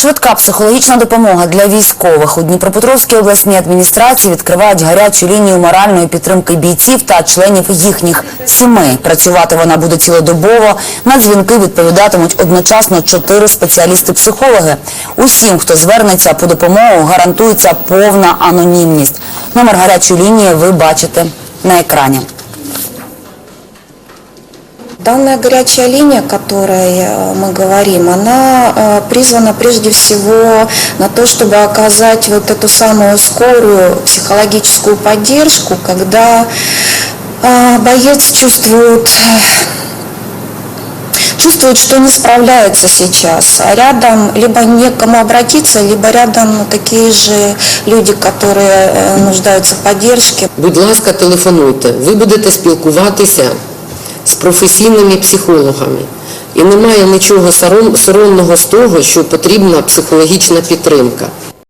Швидка психологічна допомога для військових у Дніпропетровській обласній адміністрації відкривають гарячу лінію моральної підтримки бійців та членів їхніх сімей. Працювати вона буде цілодобово. На дзвінки відповідатимуть одночасно чотири спеціалісти-психологи. Усім, хто звернеться по допомогу, гарантується повна анонімність. Номер гарячої лінії ви бачите на екрані. Данная горячая линия, о которой э, мы говорим, она э, призвана прежде всего на то, чтобы оказать вот эту самую скорую психологическую поддержку, когда э, боец чувствует чувствует, что не справляется сейчас, а рядом либо не к кому обратиться, либо рядом такие же люди, которые нуждаются в поддержке. Будь ласка, телефонуйте. Ви будете спілкуватися з професійними психологами. І немає нічого соромного з того, що потрібна психологічна підтримка.